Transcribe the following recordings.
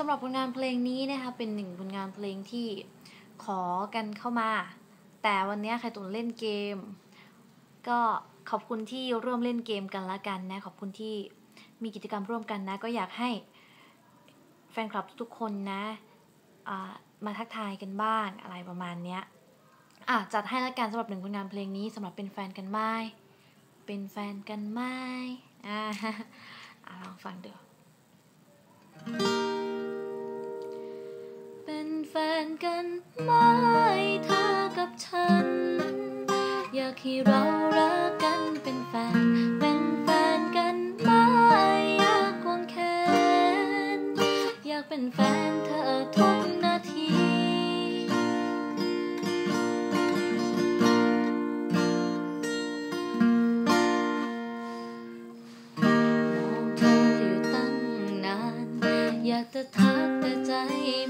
สำหรับผลงานเพลงนี้นะคะเป็นหนึ่งผลงานเพลงที่ขอกันเข้ามา แต่วันนี้ใครตุนเล่นเกม ก็ขอบคุณที่ร่วมเล่นเกมกันละกันนะขอบคุณที่มีกิจกรรมร่วมกันนะ ก็อยากให้แฟนคลับทุกๆคนนะมาทักทายกันบ้างอะไรประมาณเนี้ยอะจัดให้ละกันสำหรับหนึ่งผลงานเพลงนี้สำหรับเป็นแฟนกันไหมเป็นแฟนกันไหมอ่าลองฟังเดู เป็นแฟนกันไหมเธอกับฉัน อยากให้เรารักกันเป็นแฟนเป็นแฟน อยากจะทักแต่ใจ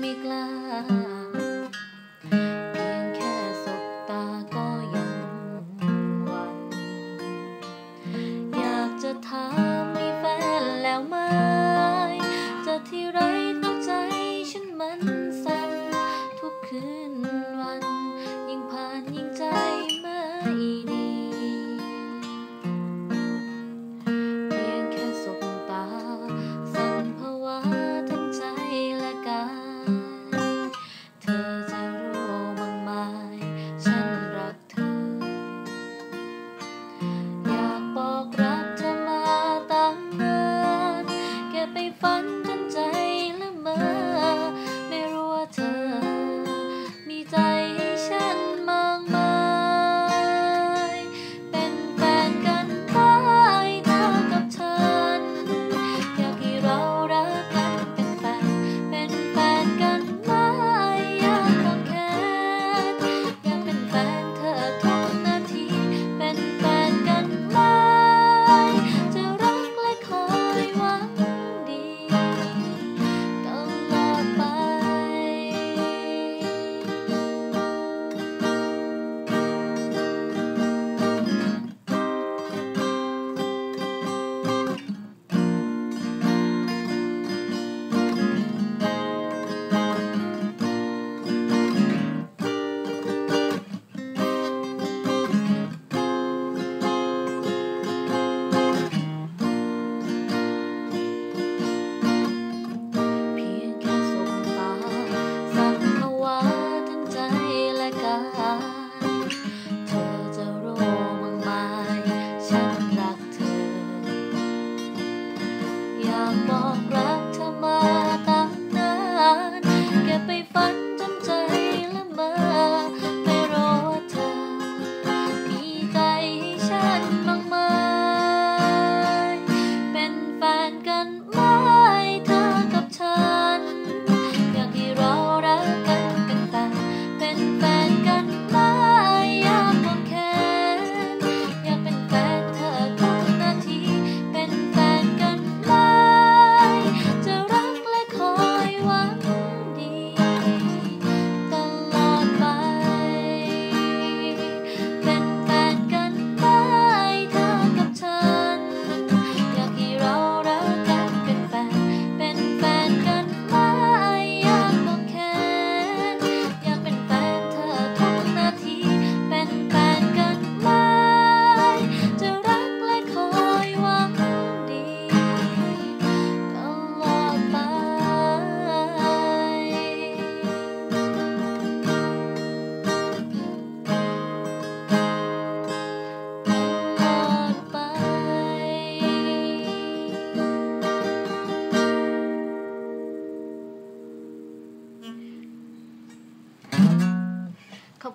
ไม่กล้า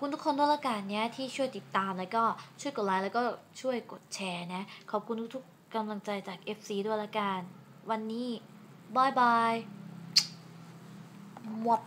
คุณทุกคนด้วยละกันเนี่ยที่ช่วยติดตามแล้วก็ช่วยกดไลค์แล้วก็ช่วยกดแชร์นะ ขอบคุณทุกๆกำลังใจจาก FC ด้วยละกัน วันนี้บายบายหมด